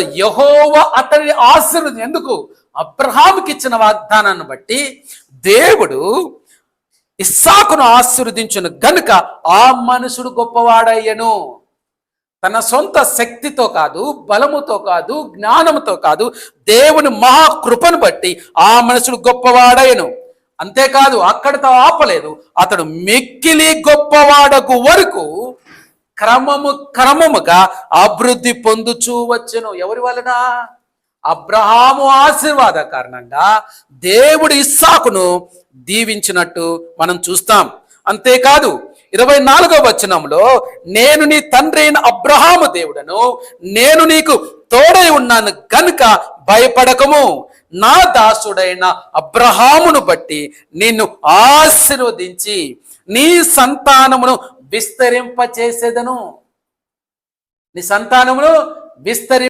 చూడండి యహోవ అతని ఆశీర్వదం ఎందుకు? అబ్రహాముకి ఇచ్చిన వాగ్దానాన్ని బట్టి దేవుడు ఇస్సాకును ఆశీర్వదించును గనుక ఆ మనుషుడు గొప్పవాడయ్యను. తన సొంత శక్తితో కాదు బలముతో కాదు జ్ఞానముతో కాదు దేవుని మహాకృపను బట్టి ఆ మనుషుడు గొప్పవాడయ్యను. అంతేకాదు అక్కడితో ఆపలేదు అతడు మిక్కిలి గొప్పవాడకు వరకు క్రమము క్రమముగా అభివృద్ధి పొందుచూ వచ్చును. ఎవరి వలన? అబ్రహాము ఆశీర్వాద కారణంగా దేవుడు ఇస్సాకును దీవించినట్టు మనం చూస్తాం. అంతేకాదు ఇరవై నాలుగవ వచనంలో నేను నీ తండ్రి అయిన అబ్రహాము దేవుడను నేను నీకు తోడై ఉన్నాను కనుక భయపడకము. నా దాసుడైన అబ్రహామును బట్టి నిన్ను ఆశీర్వదించి నీ సంతానమును విస్తరింపచేసేదను. నీ సంతానమును విస్తరి